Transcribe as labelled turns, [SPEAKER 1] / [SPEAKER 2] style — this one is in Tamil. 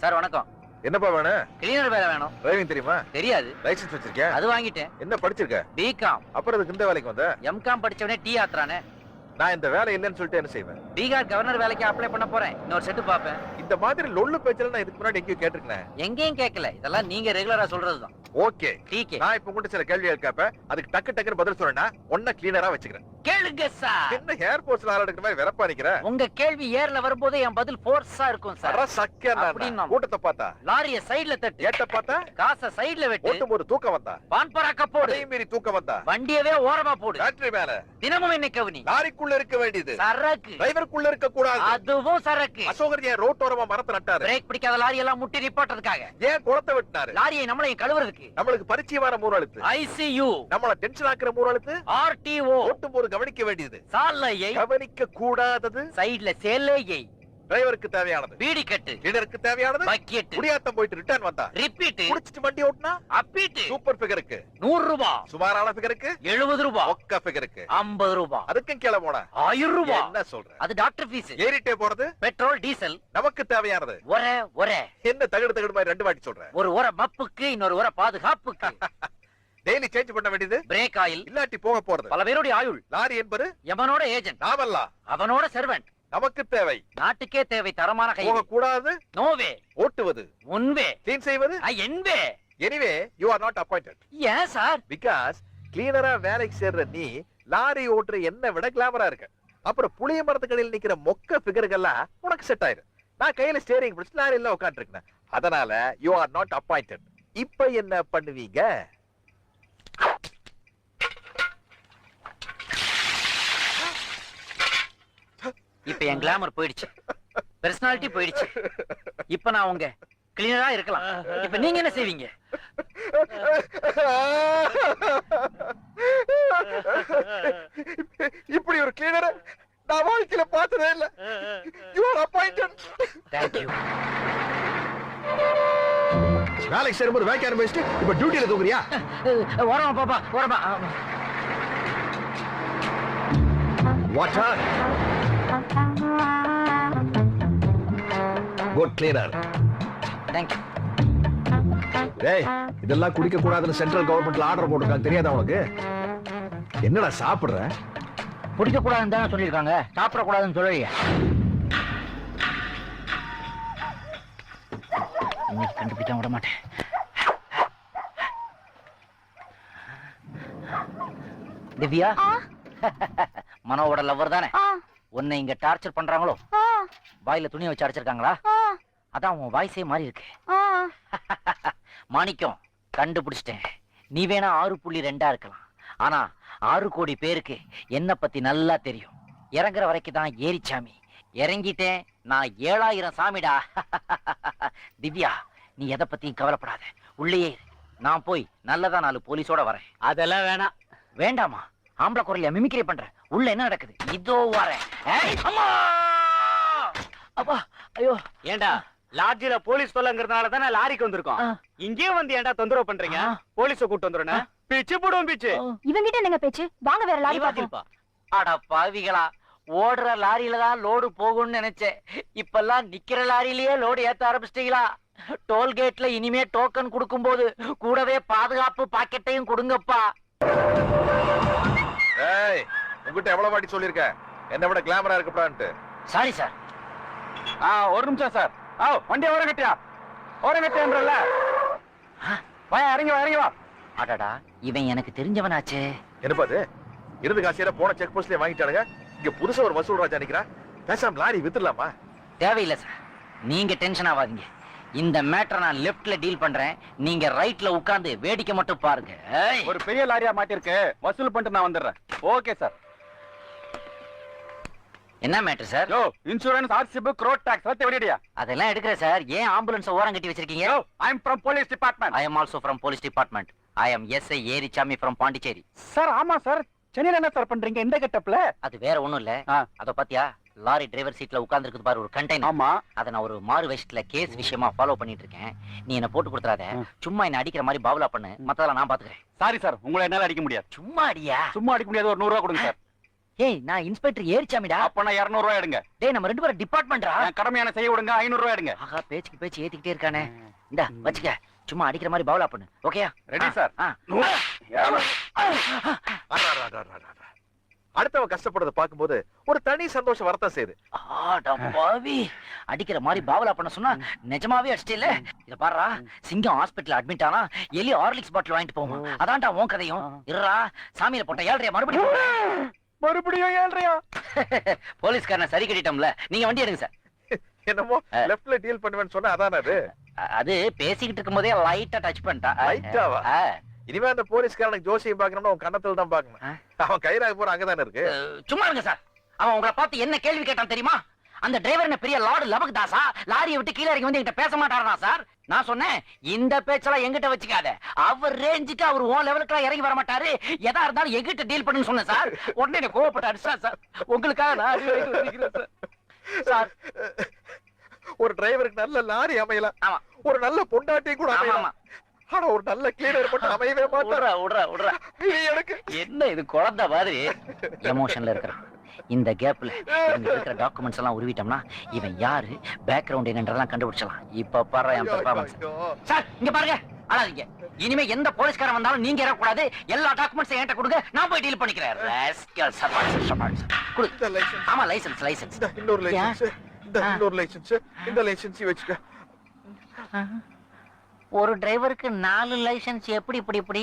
[SPEAKER 1] சார் வணக்கம்.
[SPEAKER 2] என்னப்பா வேணும்
[SPEAKER 1] கிளீனர் வேலை வேணும்.
[SPEAKER 2] டிரைவிங் தெரியுமா?
[SPEAKER 1] தெரியாது.
[SPEAKER 2] லைசென்ஸ் வச்சிருக்கேன்
[SPEAKER 1] அது வாங்கிட்டேன்.
[SPEAKER 2] என்ன படிச்சிருக்க?
[SPEAKER 1] பிகாம்
[SPEAKER 2] அப்புறம் அதுக்கு இந்த வேலைக்கு வந்த?
[SPEAKER 1] எம்காம் படிச்சவனே டீ ஆத்துறானே.
[SPEAKER 2] நான் இந்த வேலை இல்லைன்னு சொல்லிட்டு என்ன செய்வேன்?
[SPEAKER 1] பீகார் கவர்னர் வேலைக்கு அப்ளை பண்ண போறேன். இன்னொரு செட்டு பாப்பேன்
[SPEAKER 2] இந்த மாதிரி லொள்ளு பேச்சல நான் இதுக்கு முன்னாடி எங்கேயும் கேட்டிருக்கேன்.
[SPEAKER 1] எங்கேயும் கேட்கல. இதெல்லாம் நீங்க ரெகுலரா சொல்றதுதான்.
[SPEAKER 2] ஓகே
[SPEAKER 1] டீக்கே
[SPEAKER 2] நான் இப்ப உங்ககிட்ட சில கேள்விகள் கேட்பேன். அதுக்கு டக்கு டக்குன்னு பதில் சொல்றேன்னா ஒன்ன கிளீனரா வச்சுக்கிறேன்.
[SPEAKER 1] கேளுங்க சார்.
[SPEAKER 2] என்ன ஏர்போர்ட்ஸ்ல ஆள் எடுக்கிற மாதிரி வெறப்பா நிக்கிற?
[SPEAKER 1] உங்க கேள்வி ஏர்ல வரும்போது என் பதில் ஃபோர்ஸா இருக்கும் சார்.
[SPEAKER 2] அட சக்கியா
[SPEAKER 1] அப்படின்னா.
[SPEAKER 2] கூட்டத்தை பார்த்தா?
[SPEAKER 1] லாரிய சைடுல தட்டு.
[SPEAKER 2] ஏட்ட பார்த்தா?
[SPEAKER 1] காசை சைடுல வெட்டு.
[SPEAKER 2] ஓட்டும் போது தூக்கம் வந்தா?
[SPEAKER 1] பான்பராக்க போடு.
[SPEAKER 2] அதே மீறி தூக்கம் வந்தா?
[SPEAKER 1] வண்டியவே ஓரமா போடு.
[SPEAKER 2] பேட்டரி மேல.
[SPEAKER 1] தினமும் என்ன கவனி.
[SPEAKER 2] லாரிக்குள்ள இருக்க வேண்டியது.
[SPEAKER 1] சரக்கு.
[SPEAKER 2] டிரைவருக்குள்ள இருக்க கூடாது
[SPEAKER 1] அதுவும் சரக்கு.
[SPEAKER 2] அசோகர் ஏன் ரோட்டோரமா மரத்தை நட்டாரு?
[SPEAKER 1] பிரேக் பிடிக்காத லாரி எல்லாம் முட்டி நிப்பாட்டுறதுக்காக.
[SPEAKER 2] ஏன் குளத்தை வெட்டினாரு?
[SPEAKER 1] லாரியை நம்மளையும் கழுவுறதுக்கு.
[SPEAKER 2] நம்மளுக்கு பரிச்சயமான மூணு எழுத்து
[SPEAKER 1] ஐசியூ
[SPEAKER 2] நம்மள டென்ஷன் ஆக்குற மூணு எழுத்து
[SPEAKER 1] ஆர்டிஓ
[SPEAKER 2] ஓட்டும் போது கவனிக்க வேண்டியது.
[SPEAKER 1] சாலையை
[SPEAKER 2] கவனிக்க கூடாதது.
[SPEAKER 1] சைடுல சேலையை
[SPEAKER 2] டிரைவருக்கு தேவையானது.
[SPEAKER 1] பீடி கட்டு.
[SPEAKER 2] லீடருக்கு தேவையானது.
[SPEAKER 1] பக்கெட்
[SPEAKER 2] குடியாத்தம் போயிட்டு ரிட்டர்ன் வந்தா.
[SPEAKER 1] ரிப்பீட்
[SPEAKER 2] குடிச்சிட்டு வண்டி ஓட்டுனா?
[SPEAKER 1] அப்பீட்டு
[SPEAKER 2] சூப்பர் ஃபிகருக்கு
[SPEAKER 1] நூறு ரூபாய்
[SPEAKER 2] சுமாரான ஃபிகருக்கு
[SPEAKER 1] எழுபது ரூபாய்
[SPEAKER 2] ஒக்க ஃபிகருக்கு
[SPEAKER 1] ஐம்பது ரூபாய்
[SPEAKER 2] அதுக்கும் கீழே போன?
[SPEAKER 1] ஆயிரம் ரூபாய்
[SPEAKER 2] என்ன சொல்ற?
[SPEAKER 1] அது டாக்டர் ஃபீஸ்
[SPEAKER 2] ஏறிட்டே போறது?
[SPEAKER 1] பெட்ரோல் டீசல்
[SPEAKER 2] நமக்கு தேவையானது.
[SPEAKER 1] ஒர ஒர.
[SPEAKER 2] என்ன தகடு தகடு மாதிரி ரெண்டு வாட்டி சொல்ற?
[SPEAKER 1] ஒரு உர மப்புக்கு இன்னொரு உர பாதுகாப்புக்கு.
[SPEAKER 2] டெய்லி சேஞ்ச் பண்ண வேண்டியது
[SPEAKER 1] பிரேக் ஆயில்
[SPEAKER 2] இல்லாட்டி போக போறது.
[SPEAKER 1] பல பேருடைய ஆயுள்
[SPEAKER 2] லாரி என்பது
[SPEAKER 1] எவனோட ஏஜென்ட்
[SPEAKER 2] நாமல்லாம்
[SPEAKER 1] அவனோட செர்வெண்ட்
[SPEAKER 2] நமக்கு தேவை.
[SPEAKER 1] நாட்டுக்கே தேவை தரமான கை.
[SPEAKER 2] போக கூடாது
[SPEAKER 1] நோவே
[SPEAKER 2] ஓட்டுவது.
[SPEAKER 1] உன்வே
[SPEAKER 2] கிளீன் செய்வது.
[SPEAKER 1] Envoy
[SPEAKER 2] anyway you are not appointed
[SPEAKER 1] ஏன் சார்
[SPEAKER 2] பிகாஸ் கிளீனரா வேலைக்கு சேர்ற நீ லாரி ஓட்டுற என்ன விட கிளாமரா இருக்க. அப்புறம் புளிய மரத்துக்கடையில் நிக்கிற மொக்க பிகர்கள்லாம் உனக்கு செட் ஆயிரும். நான் கையில ஸ்டேரிங் பிடிச்சு லாரியில உட்காந்துருக்கேன் அதனால யூ ஆர் நாட் அப்பாயிண்டட் இப்ப என்ன பண்ணுவீங்க?
[SPEAKER 1] இப்ப என் கிளாமர் போயிடுச்சு. பெர்சனாலிட்டி போயிடுச்சு. இப்ப நான் உங்க கிளீனரா இருக்கலாம். இப்ப நீங்க என்ன செய்வீங்க?
[SPEAKER 2] இப்படி ஒரு கிளீனர் நான் வாழ்க்கையில பார்த்ததே இல்ல. யூ ஆர் அப்பாயிண்டட்
[SPEAKER 1] தேங்க்யூ
[SPEAKER 2] வேலைக்கு சேரும்போது வேலைக்கு ஆரம்பிச்சுட்டு இப்ப டியூட்டில தூங்குறியா?
[SPEAKER 1] ஓரமா பாப்பா ஓரமா.
[SPEAKER 2] வாட்டர் குட் கிளீனர்
[SPEAKER 1] தேங்க்யூ
[SPEAKER 2] டேய் இதெல்லாம் குடிக்க கூடாதுன்னு சென்ட்ரல் கவர்மெண்ட்ல ஆர்டர் போட்டிருக்காங்க. தெரியாதா உனக்கு? என்னடா சாப்பிடுற?
[SPEAKER 1] குடிக்க கூடாதுன்னு தானே சொல்லியிருக்காங்க. சாப்பிட கூடாதுன்னு சொல்லலையே. இன்னைக்கு கண்டுபிடிக்க விட மாட்டேன். திவ்யா?
[SPEAKER 3] ஆ,
[SPEAKER 1] மனோவோட லவ்வர் தானே?
[SPEAKER 3] ஆ,
[SPEAKER 1] உன்னை இங்க டார்ச்சர் பண்றாங்களோ?
[SPEAKER 3] ஆ,
[SPEAKER 1] வாயில துணியை வச்சு அடைச்சிருக்காங்களா?
[SPEAKER 3] ஆ,
[SPEAKER 1] அதான் உன் வாய்ஸே மாறி இருக்கு.
[SPEAKER 3] ஆ.
[SPEAKER 1] மாணிக்கம் கண்டுபிடிச்சிட்டேன். நீ வேணா ஆறு புள்ளி ரெண்டா இருக்கலாம். ஆனா ஆறு கோடி பேருக்கு என்ன பத்தி நல்லா தெரியும். இறங்குற வரைக்கும் தான் ஏரிச்சாமி. இறங்கிட்டேன் நான் ஏழாயிரம் சாமிடா. திவ்யா நீ எதை பத்தியும் கவலைப்படாத. உள்ளேயே. நான் போய் நல்லதா நாலு போலீஸோட வரேன்.
[SPEAKER 4] அதெல்லாம் வேணாம்.
[SPEAKER 1] வேண்டாமா? ஆம்பளை குரல்ல மிமிக்ரி பண்ற. உள்ள என்ன நடக்குது? இதோ வரேன். ஏய், அம்மா அப்பா ஐயோ.
[SPEAKER 4] ஏண்டா லாட்ஜில போலீஸ் தொல்லங்கிறதுனால தானே லாரிக்கு வந்திருக்கோம். இங்கேயும் வந்து ஏன்டா தொந்தரவு பண்றீங்க. போலீஸ கூட்டு வந்துருனே? பிச்சு போடுவோம் பிச்சு.
[SPEAKER 3] இவங்கிட்ட என்னங்க பேச்சு? வாங்க வேற லாரி
[SPEAKER 4] பாப்பா
[SPEAKER 1] அட பாவிகளா. ஓடுற லாரியில தான் லோடு போகும்னு நினைச்சேன். இப்பெல்லாம் நிக்கிற லாரியிலேயே லோடு ஏத்த ஆரம்பிச்சிட்டீங்களா? டோல்கேட்ல இனிமே டோக்கன் கொடுக்கும்போது கூடவே பாதுகாப்பு பாக்கெட்டையும் கொடுங்கப்பா.
[SPEAKER 2] ஏய் உங்ககிட்ட எவ்வளவு வாட்டி சொல்லிருக்கேன் என்ன விட கிளாமரா இருக்கப்பான்ட்டு
[SPEAKER 1] சாரி சார்
[SPEAKER 4] ஆ ஒரு நிமிஷம் சார் ஆ வண்டி ஓரம் கட்டியா? ஓரம் கட்டியான்றல வா இறங்கி வா இறங்கி வா.
[SPEAKER 1] அடடா இவன் எனக்கு தெரிஞ்சவனாச்சே.
[SPEAKER 2] என்னப்பா அது? இருந்து காசியெல்லாம் போன செக் போஸ்ட்லயே வாங்கிட்டானுங்க. இங்க புதுசா ஒரு வசூல் ராஜா நிக்கிறா பேசாம லாரி வித்துடலாமா?
[SPEAKER 1] தேவையில்லை சார் நீங்க டென்ஷன் ஆகாதீங்க இந்த மேட்டரை நான் லெஃப்ட்ல டீல் பண்றேன். நீங்க ரைட்ல உட்கார்ந்து வேடிக்கை மட்டும் பாருங்க.
[SPEAKER 4] ஒரு பெரிய லாரியா மாட்டிருக்கு வசூல் பண்ணிட்டு நான் வந்துடுறேன். ஓகே சார்
[SPEAKER 1] என்ன matter sir
[SPEAKER 4] yo insurance RC book road tax வச்சு விடியா
[SPEAKER 1] அதெல்லாம் எடுக்கிறேன் சார் ஏன் ஆம்புலன்ஸ் ஓரம் கட்டி வச்சிருக்கீங்க?
[SPEAKER 4] Yo I am from police department
[SPEAKER 1] I am also from police department I am S I Erichami from Pondicherry.
[SPEAKER 4] Sir ஆமா சார் சென்னையில என்ன சார் பண்றீங்க? இந்த கெட்டப்ல?
[SPEAKER 1] அது வேற ஒண்ணும் இல்ல. அத பாத்தியா லாரி டிரைவர் சீட்ல உட்கார்ந்திருக்குது பாரு ஒரு கண்டெய்னர்
[SPEAKER 4] ஆமா.
[SPEAKER 1] அத நான் ஒரு மாறு வேஷத்துல கேஸ் விஷயமா ஃபாலோ பண்ணிட்டு இருக்கேன். நீ என்ன போட்டு கொடுத்துறாத. சும்மா என்ன அடிக்கிற மாதிரி பாவலா பண்ணு. மத்ததெல்லாம் நான் பாத்துக்கிறேன்.
[SPEAKER 4] சாரி சார் உங்களை என்னால அடிக்க முடியாது.
[SPEAKER 1] சும்மா அடியா?
[SPEAKER 4] சும்மா அடிக்க முடியாது. ஒரு நூறு ரூபா கொடுங்க சார்
[SPEAKER 1] ஏய் நான் இன்ஸ்பெக்டர் ஏரிச்சாமிடா.
[SPEAKER 4] அப்ப நான் இருநூறு ரூபாய் எடுங்க.
[SPEAKER 1] டேய் நம்ம ரெண்டு பேரும் டிபார்ட்மெண்ட்ரா?
[SPEAKER 4] கடமையான செய்ய விடுங்க ஐநூறு ரூபாய் எடுங்க.
[SPEAKER 1] ஆஹா பேச்சுக்கு பேச்சு ஏத்திக்கிட்டே இருக்கானே. இந்தா வச்சுக்க. சும்மா அடிக்கிற மாதிரி பவுலா பண்ணு. ஓகேயா?
[SPEAKER 4] ரெடி சார்
[SPEAKER 1] ஆ.
[SPEAKER 2] அடா, அடா, அடா, அடா, அடா. அடுத்தவன் கஷ்டப்படுறத பார்க்கும்போது ஒரு தனி சந்தோஷம் வரத்தான் செய்யுது.
[SPEAKER 1] பாவி. அடிக்கிற மாதிரி பாவலா பண்ண சொன்னா நிஜமாவே அடிச்சிட்டே இத பாருடா சிங்கம் ஹாஸ்பிடல்ல அட்மிட் ஆனா எலி ஹார்லிக்ஸ் பாட்டில் வாங்கிட்டு போவோம் அதான்டா உன் கதையும். இருடா சாமியில போட்ட ஏழ்றையா மறுபடியும்
[SPEAKER 4] மறுபடியும் ஏழ்றையா?
[SPEAKER 1] போலீஸ்காரனை சரி கட்டிட்டோம்ல. நீங்க வண்டி எடுங்க சார்.
[SPEAKER 2] என்னமோ. லெஃப்ட்ல டீல் பண்ணுவேன்னு சொன்னா அதானே அது?
[SPEAKER 1] அது பேசிக்கிட்டு இருக்கும்போதே லைட்டா டச் பண்ணிட்டா
[SPEAKER 2] லைட்டாவா? இனிமே அந்த போலீஸ்காரனுக்கு ஜோசியம் பார்க்கணும்னா உன் கன்னத்துல தான் பார்க்கணும்.
[SPEAKER 1] ஆ.
[SPEAKER 2] அவன் கைராக போற அங்கதானே இருக்கு?
[SPEAKER 1] சும்மா இருங்க சார். அவன் உங்களை பார்த்து என்ன கேள்வி கேட்டான் தெரியுமா? அந்த டிரைவர் என்ன பெரிய லார்டு லபக் தாசா லாரியை விட்டு கீழே இறங்கி வந்து என்கிட்ட பேச மாட்டாரா சார். நான் சொன்னேன் இந்த பேச்செல்லாம் எங்கிட்ட வச்சுக்காத. அவர் ரேஞ்சுக்கு அவர் ஓ லெவலுக்கு இறங்கி வர மாட்டாரு எதா இருந்தாலும் எங்கிட்ட டீல் பண்ணுன்னு சொன்னேன் சார். உடனே என்ன கோவப்பட்டாரு சார் சார். உங்களுக்காக நான் சார்.
[SPEAKER 2] ஒரு டிரைவருக்கு நல்ல லாரி அமையலாம்.
[SPEAKER 1] ஆமா.
[SPEAKER 2] ஒரு நல்ல பொண்டாட்டியும் கூட அமையலாம். ஆனா ஒரு நல்ல கிளீனர் மட்டும் அமையவே மாட்டான்
[SPEAKER 1] விடுறா விடுறா
[SPEAKER 2] எனக்கு
[SPEAKER 1] என்ன இது குழந்தை மாதிரி? எமோஷன்ல இருக்கிறான். இந்த கேப்ல இவங்க இருக்கிற டாக்குமெண்ட்ஸ் எல்லாம் உருவிட்டோம்னா இவன் யாரு பேக்ரவுண்ட் என்னன்றதெல்லாம் கண்டுபிடிச்சலாம் இப்ப பாரு என் பெர்ஃபார்மன்ஸ். சார் இங்க பாருங்க. அழாதீங்க. இனிமே எந்த போலீஸ்காரன் வந்தாலும் நீங்க இறக்கூடாது எல்லா டாக்குமெண்ட்ஸ் என்கிட்ட கொடுங்க. நான் போய் டீல் பண்ணிக்கிறேன். ஆமா லைசென்ஸ் லைசென்ஸ்
[SPEAKER 2] இன்னொரு லைசன்ஸ். இன்னொரு லைசன்ஸ் இந்த லைசன்ஸ் வச்சுக்க.
[SPEAKER 1] ஒரு டிரைவருக்கு நாலு லைசென்ஸ் எப்படி இப்படி இப்படி?